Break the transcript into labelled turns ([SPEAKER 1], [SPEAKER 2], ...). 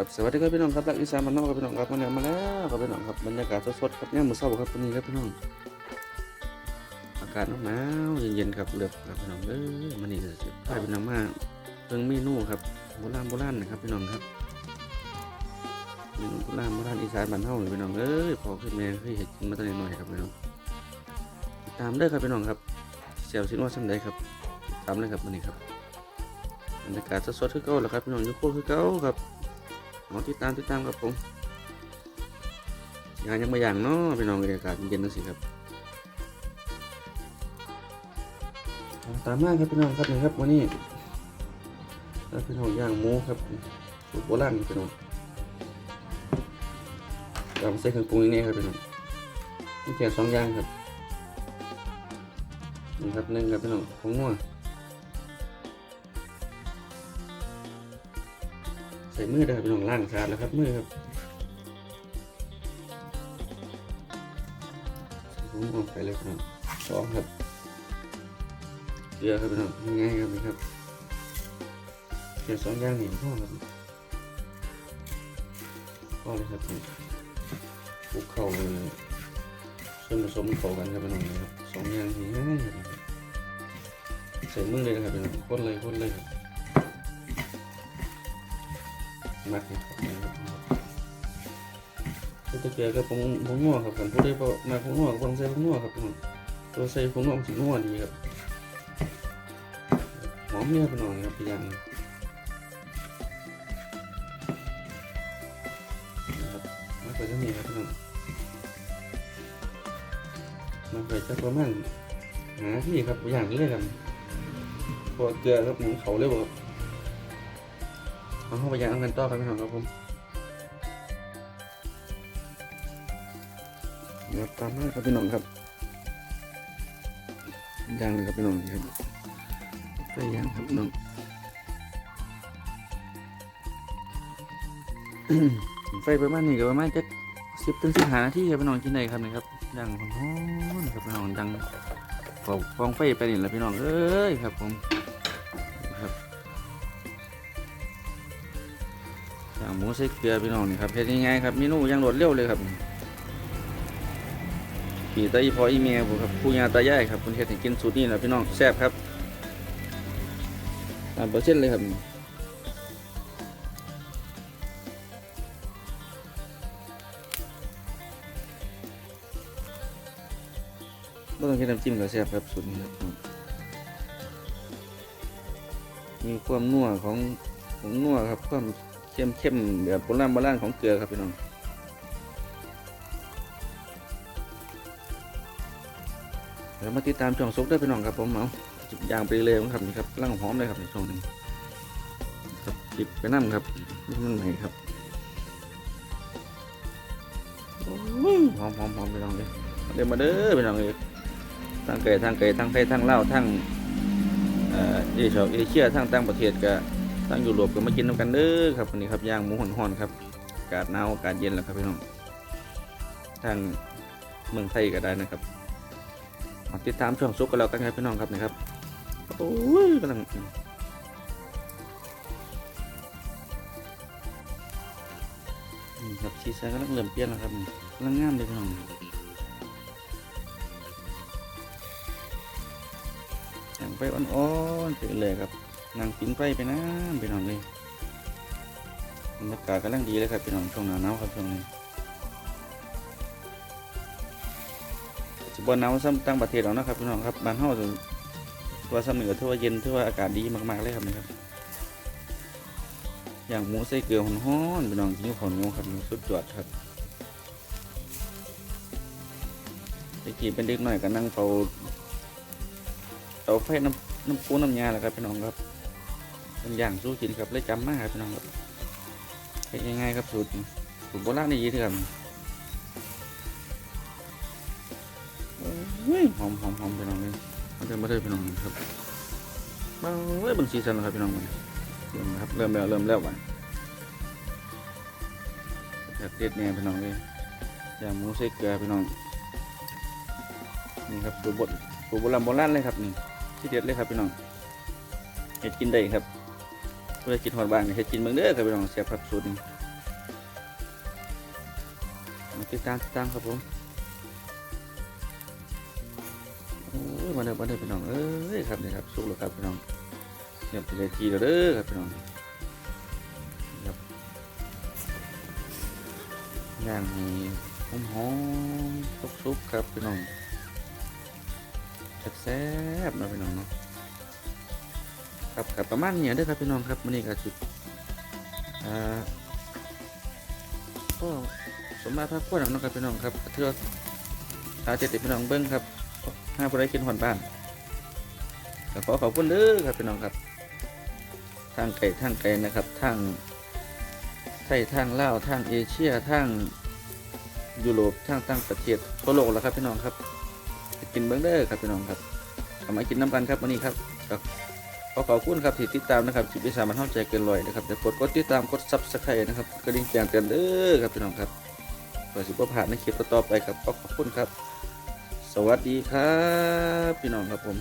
[SPEAKER 1] ครับสวัสดีครับพี่น้องครับรักอีสานบ้านนอกครับพี่น้องครับมาแล้วมาแล้วครับพี่น้องครับบรรยากาศสดๆครับเนี่ยมือเช้าครับวันนี้ครับพี่น้องอากาศหนาวเย็นๆครับเลือกครับพี่น้องเอ้ยมันนี่จะพาพี่น้องมาเพิ่งเมนูครับโบราณโบราณนะครับพี่น้องครับเมนูโบราณโบราณอีสานบ้านเฮาเลยพี่น้องเอ้ยพอขึ้นแม่เคยเห็นกินมาตั้งแต่น้อยครับพี่น้องติดตามเด้ครับพี่น้องครับเสียวสินว่าสำใดครับตามเลยครับวันนี้ครับบรรยากาศสดๆคือเก่าแหละครับพี่น้องยุคโคคือเก่าครับ เอติดตามติดตามครับผมยางยังไม่อย่างเนาะพี่น้องบรรยากาศเย็นๆนั่นสิครับตามมาครับพี่น้องครับนี่ครับวันนี้แล้วพี่น้องย่างหมูครับสูตรโบราณพี่น้องตามใส่เครื่องปรุงอย่างนี้ครับพี่น้องมีแค่สองอย่างครับนี่ครับหนึ่งครับพี่น้องของนัว ส่มือได้ครับพี่น้องล้างสะอาดแล้วครับมือครับใส่ของไปเลยพี่น้องสองครับเกลือครับพี่น้องง่ายครับนี่ครับแค่สองอย่างนี่พ่อครับพ่อเลยครับคลุกเข้าเลยส่วนผสมเข้ากันครับพี่น้องครับสองอย่างนี่ง่ายครับใส่มือเลยนะครับพี่น้องคนเลยคนเลยครับ มัดนะครับนะครับตัวตะเกียบกับผงผงนัวครับผมผู้ใดพอมาผงนัวก็ต้องใส่ผงนัวครับผมตัวใส่ผงนัวมันสินัวดีครับหอมเนี่ยพี่น้องครับพี่ยังนะครับมันก็จะมีครับพี่น้องมันก็จะประมาณหาที่ครับอย่างนี้เลยครับพอเกลือครับหมูเขาเรียกว่า เอาเข้าไปย่างกันต่อครับพี่น้องครับผมเดี๋ยวตามมาครับพี่น้องครับย่างเลยครับพี่น้องครับไปย่างครับน้องไฟประมาณนี้ก็ประมาณจะสิบถึงสิบห้านาทีครับพี่น้องกินได้ครับนี่ครับย่างร้อนครับพี่น้องดังฟองฟองไฟไปนี่แหละพี่น้องเอ้ยครับผม ย่างหมูใส่เกลือพี่น้องนี่ครับเฮ็ดง่ายๆครับเมนูย่างรวดเร็วเลยครับมีตาอีพออีเมียผมครับผู้ยาตายายครับคุณเฮ็ดให้กินสูตรนี้แหละพี่น้องแซ่บครับตามเปอร์เซ็นเลยครับไม่ต้องใช้น้ำจิ้มก็แซ่บครับสูตรนี้ครับมีความนัวของของนัวครับความ เข้มเข้มๆแบบโบราณโบราณของเกลือครับพี่น้องเดี๋ยวมาติดตามช่องซุกได้พี่น้องครับผมเอาจิบยางไปเลยครับนี่ครับร่างหอมเลยครับในช่วงนี้ครับจิบไปน้ำครับนี่มันไหนครับโอ้ยหอมหอมหอมพี่น้องเลยมาเด้อมาเด้อพี่น้องเลยทั้งไก่ทั้งไก่ทั้งไทยทั้งลาวทั้งเอ่อเอเชียเอเชียทั้งต่างประเทศก็ ทางยุโรปก็มากินน้ำกันเด้อครับวันนี้ครับย่างหมูห่อนๆครับอากาศหนาวอากาศเย็นแล้วครับพี่น้องทางเมืองไทยก็ได้นะครับติดตามช่องซุกกันแล้วกันครับพี่น้องครับนะครับโอ้ยกำลังครับชีสกำลังเริ่มเปลี่ยนแล้วครับกำลังงามเลยพี่น้องย่งไปอ่อนๆไปเลยครับ นั่งปิ้งไฟไปนะพี่น้องเลยบรรยากาศกำลังดีเลยครับพี่น้องช่วงหนาหนาวครับช่วงนี้สิบวันหนาวซ้ำตั้งประเทศเรานะครับพี่น้องครับบ้านเฮาจะว่าซ้ำเหนือทั่วาเย็นทั่วาอากาศดีมากๆเลยครับนี่ครับ อย่างหมูใส่เกลือฮ้อนๆพี่น้องนิ้วขอนงูครับสุดยอดครับตะกี้เป็นเด็กหน่อยก็นั่งเฝ้าเตาไฟน้ำน้ำปูน้ำยาแหละครับพี่น้องครับ เป็นอย่างสู้กินครับเลยจำมากครับพี่น้องครับเฮ็ดง่ายๆครับสูตรสูตรโบราณนี่ยี่ที่ครับโอ้ยหอมหอมหอมพี่น้องเลยมาเดินมาเดินพี่น้องครับมาเว้ยเบางซีซันแล้วครับพี่น้องมันเริ่มแล้วครับเริ่มแล้วเริ่มแล้ววันแบบเด็ดเนี่ยพี่น้องเลยย่างหมูใส่เกลือพี่น้องนี่ครับสูตรโบสูตรโบราณโบราณเลยครับนี่ที่เด็ดเลยครับพี่น้องเฮ็ดกินได้ครับ เพื่อกินหอดบ้านเฮ็ดกินเมืองเด้อครับพี่น้องเสียบครับสูตรนี้ติดตามติดตามครับผมโอ้ยมาเด้อมาเด้อพี่น้องเอ้ยครับนี่ครับสุกแล้วครับพี่น้องเรียบร้อทีแล้วเด้อครับพี่น้องครับย่างให้หอมหอมสุกๆครับพี่น้องแซ่บๆนะพี่น้องเนาะ ครับครับประมาณนี้เด้อครับพี่น้องครับมื้อนี้ก็สิอ่าก็สมมาพระควรน้องครับพี่น้องครับเทืออาเจ็ดติพี่น้องเบิ้งครับห้าผู้ใดกินหอนบ้านก็ขอขอบคุณเด้อครับพี่น้องครับ ทางไก่ทางไก่นะครับทางไทยทางลาวทางเอเชียทางยุโรปทางต่างประเทศทั่วโลกแล้วครับพี่น้องครับ กินเบิ้งเด้อครับพี่น้องครับเอามากินน้ำกันครับวันนี้ครับก็ข อขอบคุณครับที่ติดตามนะครับจิตวิสามันเข้าใจเกินลอยนะครับแต่กดกดติดตามกดซับสไครต์นะครับกระดิ่งแจ้งเตือนเด้อครับพี่น้องครับเพื่อสิบผ่านในคลิปต่อไปครับขอขอบคุณครับ สวัสดีครับ พี่น้องครับผม